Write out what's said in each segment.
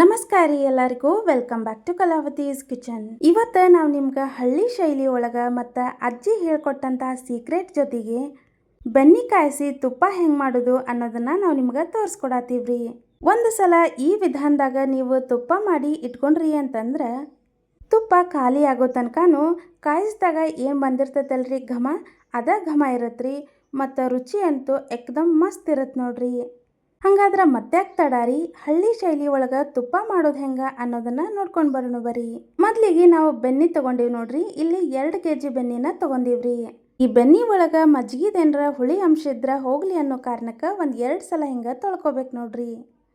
ನಮಸ್ಕಾರ ರೀ ಎಲ್ಲರಿಗೂ. Welcome back to Kalavati's kitchen ಇವತ್ತು ನಾವು ನಿಮ್ಗೆ ಹಳ್ಳಿ ಶೈಲಿ ಒಳಗೆ ಮತ್ತು ಅಜ್ಜಿ ಹೇಳ್ಕೊಟ್ಟಂಥ ಸೀಕ್ರೆಟ್ ಜೊತೆಗೆ ಬೆನ್ನಿ ಕಾಯಿಸಿ ತುಪ್ಪ ಹೆಂಗೆ ಮಾಡೋದು ಅನ್ನೋದನ್ನು ನಾವು ನಿಮ್ಗೆ ತೋರಿಸ್ಕೊಡತ್ತೀವ್ರಿ ಒಂದು ಸಲ ಈ ವಿಧಾನದಾಗ ನೀವು ತುಪ್ಪ ಮಾಡಿ ಇಟ್ಕೊಂಡ್ರಿ ಅಂತಂದ್ರೆ ತುಪ್ಪ ಖಾಲಿ ಆಗೋ ತನಕನೂ ಕಾಯಿಸಿದಾಗ ಏನು ಬಂದಿರ್ತೈತಲ್ರಿ ಘಮ? ಅದ ಘಮ ಇರತ್ತೆ ರೀ ಮತ್ತು ರುಚಿ ಅಂತೂ ಎಕ್ದಮ್ ಮಸ್ತ್ ಇರತ್ತೆ ನೋಡ್ರಿ. ಹಂಗಾದ್ರೆ ತಡ ತಡಾರಿ ಹಳ್ಳಿ ಶೈಲಿ ಒಳಗೆ ತುಪ್ಪ ಮಾಡೋದು ಹೆಂಗ ಅನ್ನೋದನ್ನ ನೋಡ್ಕೊಂಡು ಬರೋಣ ಬರ್ರಿ ಮೊದ್ಲಿಗೆ ನಾವು ಬೆನ್ನಿ ತಗೊಂಡೀವಿ ನೋಡ್ರಿ, ಇಲ್ಲಿ ಎರಡು ಕೆ ಜಿ ಬೆನ್ನಿನ ತಗೊಂಡೀವ್ರಿ. ಈ ಬೆನ್ನಿ ಒಳಗ ಮಜ್ಜಿಗೆದೇನರ ಹುಳಿ ಅಂಶ ಇದ್ರೆ ಹೋಗ್ಲಿ ಅನ್ನೋ ಕಾರಣಕ್ಕೆ ಒಂದು ಎರಡು ಸಲ ಹಿಂಗೆ ತೊಳ್ಕೊಬೇಕು ನೋಡ್ರಿ.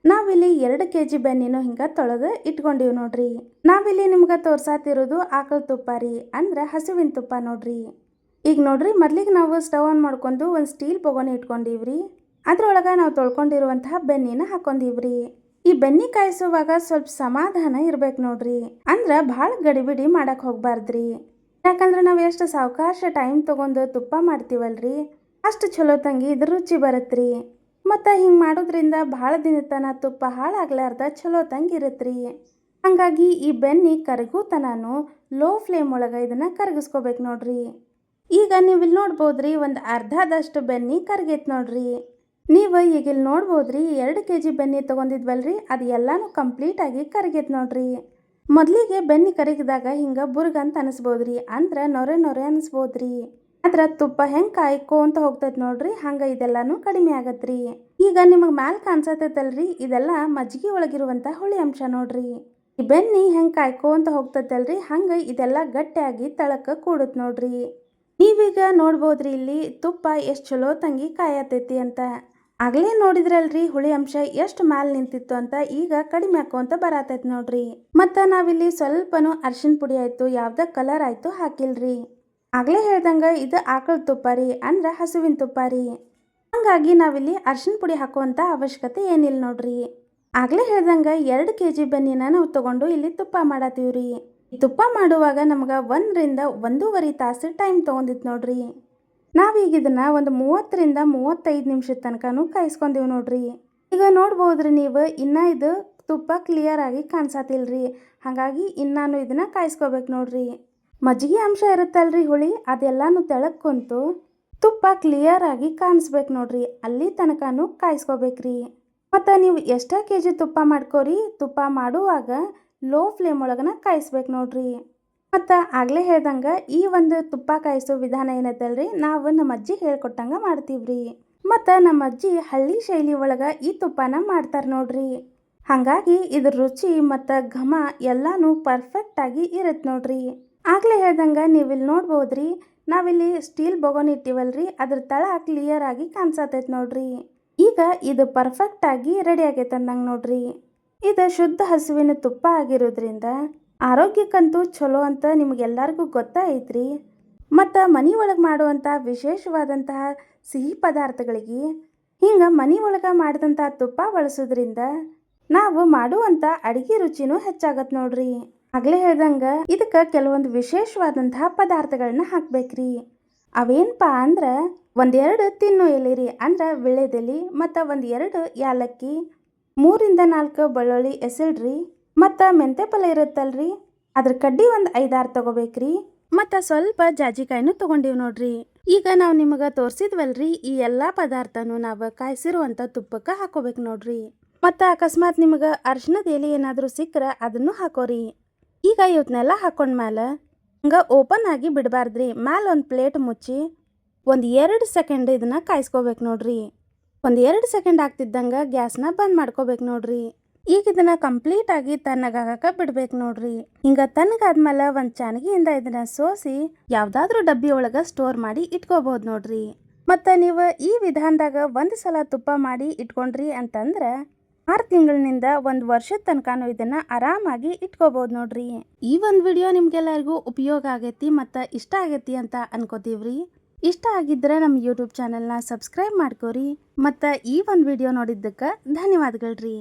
ನಾವಿಲ್ಲಿ ಎರಡು ಕೆ ಜಿ ಬೆನ್ನಿನೂ ಹಿಂಗೆ ತೊಳೆದು ಇಟ್ಕೊಂಡೀವಿ ನೋಡ್ರಿ. ನಾವಿಲ್ಲಿ ನಿಮ್ಗೆ ತೋರ್ಸಾತಿರೋದು ಆಕಳ ತುಪ್ಪ ರೀ, ಅಂದ್ರೆ ಹಸುವಿನ ತುಪ್ಪ ನೋಡ್ರಿ. ಈಗ ನೋಡ್ರಿ, ಮೊದ್ಲಿಗೆ ನಾವು ಸ್ಟವ್ ಆನ್ ಮಾಡ್ಕೊಂಡು ಒಂದು ಸ್ಟೀಲ್ ಬೊಗೋನಿ ಇಟ್ಕೊಂಡೀವ್ರಿ. ಅದ್ರೊಳಗೆ ನಾವು ತೊಳ್ಕೊಂಡಿರುವಂತಹ ಬೆನ್ನಿನ ಹಾಕೊಂಡಿವ್ರಿ. ಈ ಬೆನ್ನಿ ಕಾಯಿಸುವಾಗ ಸ್ವಲ್ಪ ಸಮಾಧಾನ ಇರ್ಬೇಕು ನೋಡ್ರಿ. ಅಂದ್ರೆ ಭಾಳ ಗಡಿಬಿಡಿ ಮಾಡಕ್ ಹೋಗ್ಬಾರ್ದ್ರಿ. ಯಾಕಂದ್ರೆ ನಾವು ಎಷ್ಟು ಸಾವಕಾಶ ಟೈಮ್ ತಗೊಂಡು ತುಪ್ಪ ಮಾಡ್ತೀವಲ್ರಿ. ಅಷ್ಟು ಚಲೋ ತಂಗಿ ಇದ್ರ ರುಚಿ ಬರತ್ರಿ. ಮತ್ತು ಹಿಂಗೆ ಮಾಡೋದ್ರಿಂದ ಭಾಳ ದಿನ ತನ ತುಪ್ಪ ಹಾಳಾಗ್ಲಾರ್ದ ಚಲೋ ತಂಗಿ ಇರತ್ರಿ. ಹಂಗಾಗಿ ಈ ಬೆನ್ನಿ ಕರಗೂ ತನನು ಲೋ ಫ್ಲೇಮ್ ಒಳಗೆ ಇದನ್ನ ಕರಗಿಸ್ಕೋಬೇಕು ನೋಡ್ರಿ. ಈಗ ನೀವು ಇಲ್ಲಿ ನೋಡ್ಬೋದ್ರಿ ಒಂದು ಅರ್ಧದಷ್ಟು ಬೆನ್ನಿ ಕರಗೈತೆ ನೋಡ್ರಿ. ನೀವು ಈಗ ಇಲ್ಲಿ ನೋಡ್ಬೋದ್ರಿ, ಎರಡು ಕೆ ಜಿ ಬೆನ್ನಿ ರೀ ಅದು ಎಲ್ಲನೂ ಕಂಪ್ಲೀಟಾಗಿ ಕರಗೈತೆ ನೋಡ್ರಿ. ಮೊದಲಿಗೆ ಬೆನ್ನಿ ಕರಗಿದಾಗ ಹಿಂಗೆ ಬುರ್ಗ ಅಂತ ಅನಿಸ್ಬೋದ್ರಿ, ಅಂದ್ರೆ ನೊರೆ ನೊರೆ ಅನಿಸ್ಬೋದ್ರಿ. ಅದ್ರ ತುಪ್ಪ ಹೆಂಗೆ ಕಾಯ್ಕೋ ಅಂತ ಹೋಗ್ತೈತೆ ನೋಡ್ರಿ, ಹಂಗೆ ಇದೆಲ್ಲಾನು ಕಡಿಮೆ ಆಗತ್ರಿ. ಈಗ ನಿಮಗೆ ಮ್ಯಾಲ್ ಕಾಣಿಸತೈತಲ್ರಿ, ಇದೆಲ್ಲ ಮಜ್ಜಿಗೆ ಒಳಗಿರುವಂಥ ಹುಳಿ ಅಂಶ ನೋಡ್ರಿ. ಈ ಬೆನ್ನಿ ಹೆಂಗೆ ಕಾಯ್ಕೋ ಅಂತ ಹೋಗ್ತೈತಲ್ರಿ, ಹಂಗೆ ಇದೆಲ್ಲ ಗಟ್ಟಿಯಾಗಿ ತಳಕ ಕೂಡುತ್ತೆ ನೋಡ್ರಿ. ನೀವೀಗ ನೋಡ್ಬೋದ್ರಿ ಇಲ್ಲಿ ತುಪ್ಪ ಎಷ್ಟು ಚಲೋ ತಂಗಿ ಕಾಯತೈತಿ ಅಂತ. ಆಗ್ಲೇ ನೋಡಿದ್ರಲ್ರಿ, ಹುಳಿ ಅಂಶ ಎಷ್ಟು ಮ್ಯಾಲ್ ನಿಂತಿತ್ತು ಅಂತ ಈಗ ಕಡಿಮೆ ಹಾಕೋಂತ ಬರತೈತಿ ನೋಡ್ರಿ. ಮತ್ತ ನಾವಿಲ್ಲಿ ಸ್ವಲ್ಪನೂ ಅರ್ಶಿನ ಪುಡಿ ಆಯ್ತು, ಯಾವ್ದ ಕಲರ್ ಆಯ್ತು ಹಾಕಿಲ್ರಿ. ಆಗ್ಲೇ ಹೇಳ್ದಂಗ ಇದು ಆಕಳ ತುಪ್ಪ ರೀ, ಅಂದ್ರ ಹಸುವಿನ ತುಪ್ಪ ರೀ. ಹಂಗಾಗಿ ನಾವಿಲ್ಲಿ ಅರ್ಶಿನ ಪುಡಿ ಹಾಕುವಂತ ಅವಶ್ಯಕತೆ ಏನಿಲ್ಲ ನೋಡ್ರಿ. ಆಗ್ಲೇ ಹೇಳ್ದಂಗ ಎರಡು ಕೆ ಜಿ ಬೆನ್ನಿನ ನಾವು ತಗೊಂಡು ಇಲ್ಲಿ ತುಪ್ಪ ಮಾಡತ್ತೀವ್ರಿ ತುಪ್ಪ ಮಾಡುವಾಗ ನಮ್ಗೆ ಒಂದರಿಂದ ಒಂದೂವರೆ ತಾಸು ಟೈಮ್ ತಗೊಂಡಿತ್ತು ನೋಡ್ರಿ. ನಾವೀಗ ಇದನ್ನ ಒಂದು ಮೂವತ್ತರಿಂದ ಮೂವತ್ತೈದು ನಿಮಿಷದ ತನಕನೂ ಕಾಯಿಸ್ಕೊಂಡೀವಿ ನೋಡ್ರಿ. ಈಗ ನೋಡ್ಬೋದ್ರಿ ನೀವು ಇನ್ನ ಇದು ತುಪ್ಪ ಕ್ಲಿಯರ್ ಆಗಿ ಕಾಣಿಸತಿಲ್ರಿ. ಹಾಗಾಗಿ ಇನ್ನಾನು ಇದನ್ನ ಕಾಯಿಸ್ಕೋಬೇಕು ನೋಡ್ರಿ. ಮಜ್ಜಿಗೆ ಅಂಶ ಇರುತ್ತಲ್ರಿ ಹುಳಿ, ಅದೆಲ್ಲಾನು ತೆಳಕ್ ಕುಂತು ತುಪ್ಪ ಕ್ಲಿಯರ್ ಆಗಿ ಕಾಣಿಸ್ಬೇಕು ನೋಡ್ರಿ. ಅಲ್ಲಿ ತನಕನೂ ಕಾಯಿಸ್ಕೋಬೇಕ್ರಿ ಮತ್ತು ನೀವು ಎಷ್ಟೇ ಕೆ ಜಿ ತುಪ್ಪ ಮಾಡ್ಕೋರಿ, ತುಪ್ಪ ಮಾಡುವಾಗ ಲೋ ಫ್ಲೇಮ್ ಒಳಗನ ಕಾಯಿಸ್ಬೇಕು ನೋಡ್ರಿ. ಮತ್ತು ಆಗಲೇ ಹೇಳ್ದಂಗೆ ಈ ಒಂದು ತುಪ್ಪ ಕಾಯಿಸೋ ವಿಧಾನ ಏನೈತಲ್ರಿ? ನಾವು ನಮ್ಮ ಅಜ್ಜಿ ಹೇಳ್ಕೊಟ್ಟಂಗೆ ಮಾಡ್ತೀವ್ರಿ. ಮತ್ತು ನಮ್ಮ ಅಜ್ಜಿ ಹಳ್ಳಿ ಶೈಲಿ ಒಳಗೆ ಈ ತುಪ್ಪನ ಮಾಡ್ತಾರೆ ನೋಡ್ರಿ. ಹಾಗಾಗಿ ಇದ್ರ ರುಚಿ ಮತ್ತು ಘಮ ಎಲ್ಲಾನು ಪರ್ಫೆಕ್ಟಾಗಿ ಇರುತ್ತೆ ನೋಡ್ರಿ. ಆಗಲೇ ಹೇಳ್ದಂಗೆ ನೀವು ಇಲ್ಲಿ ನೋಡ್ಬೋದ್ರಿ, ನಾವಿಲ್ಲಿ ಸ್ಟೀಲ್ ಬೊಗೋನ್ ಇಟ್ಟಿವಲ್ರಿ, ಅದ್ರ ತಳ ಕ್ಲಿಯರ್ ಆಗಿ ಕಾಣಿಸತೈತೆ ನೋಡ್ರಿ. ಈಗ ಇದು ಪರ್ಫೆಕ್ಟಾಗಿ ರೆಡಿ ಆಗೈತೆ ಅಂದಂಗೆ ನೋಡ್ರಿ. ಇದು ಶುದ್ಧ ಹಸುವಿನ ತುಪ್ಪ ಆಗಿರೋದ್ರಿಂದ ಆರೋಗ್ಯಕ್ಕಂತೂ ಚಲೋ ಅಂತ ನಿಮಗೆಲ್ಲರಿಗೂ ಗೊತ್ತಾಯ್ತ್ರಿ ಮತ್ತು ಮನೆ ಒಳಗೆ ಮಾಡುವಂಥ ವಿಶೇಷವಾದಂತಹ ಸಿಹಿ ಪದಾರ್ಥಗಳಿಗೆ ಹಿಂಗೆ ಮನೆ ಒಳಗೆ ಮಾಡಿದಂಥ ತುಪ್ಪ ಬಳಸೋದ್ರಿಂದ ನಾವು ಮಾಡುವಂಥ ಅಡುಗೆ ರುಚಿನೂ ಹೆಚ್ಚಾಗತ್ತೆ ನೋಡ್ರಿ. ಆಗಲೇ ಹೇಳ್ದಂಗೆ ಇದಕ್ಕೆ ಕೆಲವೊಂದು ವಿಶೇಷವಾದಂತಹ ಪದಾರ್ಥಗಳನ್ನ ಹಾಕ್ಬೇಕ್ರಿ. ಅವೇನಪ್ಪ ಅಂದ್ರೆ ಒಂದೆರಡು ತಿನ್ನು ಎಲೆ ರೀ ಅಂದ್ರೆ ವಿಳೆದೆಲೆ ಮತ್ತು ಒಂದೆರಡು ಯಾಲಕ್ಕಿ, ಮೂರಿಂದ ನಾಲ್ಕು ಬೆಳ್ಳುಳ್ಳಿ ಎಸಳ್ರಿ. ಮತ್ತು ಮೆಂತೆ ಪಲ್ಯ ಇರುತ್ತಲ್ರಿ? ಅದ್ರ ಕಡ್ಡಿ ಒಂದು ಐದಾರು ತಗೋಬೇಕ್ರಿ. ಮತ್ತು ಸ್ವಲ್ಪ ಜಾಜಿಕಾಯಿನೂ ತೊಗೊಂಡಿವಿ ನೋಡ್ರಿ. ಈಗ ನಾವು ನಿಮಗೆ ತೋರಿಸಿದ್ವಲ್ರಿ, ಈ ಎಲ್ಲ ಪದಾರ್ಥನೂ ನಾವು ಕಾಯಿಸಿರುವಂಥ ತುಪ್ಪಕ್ಕೆ ಹಾಕೋಬೇಕು ನೋಡ್ರಿ. ಮತ್ತು ಅಕಸ್ಮಾತ್ ನಿಮಗೆ ಅರ್ಶಿನದ ಎಲೆ ಏನಾದರೂ ಸಿಕ್ಕರೆ ಅದನ್ನು ಹಾಕೋರಿ. ಈಗ ಇವತ್ತನ್ನೆಲ್ಲ ಹಾಕೊಂಡ ಮೇಲೆ ಹಂಗೆ ಓಪನ್ ಆಗಿ ಬಿಡಬಾರ್ದ್ರಿ. ಮ್ಯಾಲೆ ಒಂದು ಪ್ಲೇಟ್ ಮುಚ್ಚಿ ಒಂದು ಎರಡು ಸೆಕೆಂಡ್ ಇದನ್ನ ಕಾಯಿಸ್ಕೋಬೇಕು ನೋಡ್ರಿ. ಒಂದು ಎರಡು ಸೆಕೆಂಡ್ ಆಗ್ತಿದ್ದಂಗೆ ಗ್ಯಾಸ್ನ ಬಂದ್ ಮಾಡ್ಕೋಬೇಕು ನೋಡ್ರಿ. ಈಗ ಇದನ್ನ ಕಂಪ್ಲೀಟ್ ಆಗಿ ತಣ್ಣಗಾಗಕ ಬಿಡ್ಬೇಕು ನೋಡ್ರಿ. ಹಿಂಗ ತಣ್ಣಗಾದ್ಮೇಲೆ ಒಂದು ಚಾನಗಿಯಿಂದ ಇದನ್ನ ಸೋಸಿ ಯಾವ್ದಾದ್ರೂ ಡಬ್ಬಿ ಒಳಗ ಸ್ಟೋರ್ ಮಾಡಿ ಇಟ್ಕೋಬಹುದು ನೋಡ್ರಿ. ಮತ್ತ ನೀವು ಈ ವಿಧಾನದಾಗ ಒಂದು ಸಲ ತುಪ್ಪ ಮಾಡಿ ಇಟ್ಕೊಂಡ್ರಿ ಅಂತಂದ್ರೆ ಆರು ತಿಂಗಳಿನಿಂದ ಒಂದು ವರ್ಷದ ತನಕನೂ ಇದನ್ನ ಆರಾಮಾಗಿ ಇಟ್ಕೋಬಹುದು ನೋಡ್ರಿ. ಈ ಒಂದು ವಿಡಿಯೋ ನಿಮ್ಗೆಲ್ಲರಿಗೂ ಉಪಯೋಗ ಆಗೈತಿ ಮತ್ತ ಇಷ್ಟ ಆಗೈತಿ ಅಂತ ಅನ್ಕೋತೀವ್ರಿ. ಇಷ್ಟ ಆಗಿದ್ರೆ ನಮ್ಮ ಯೂಟ್ಯೂಬ್ ಚಾನೆಲ್ನ ಸಬ್ಸ್ಕ್ರೈಬ್ ಮಾಡ್ಕೋರಿ. ಮತ್ತು ಈ ಒಂದು ವಿಡಿಯೋ ನೋಡಿದ್ದಕ್ಕೆ ಧನ್ಯವಾದಗಳ್ರಿ.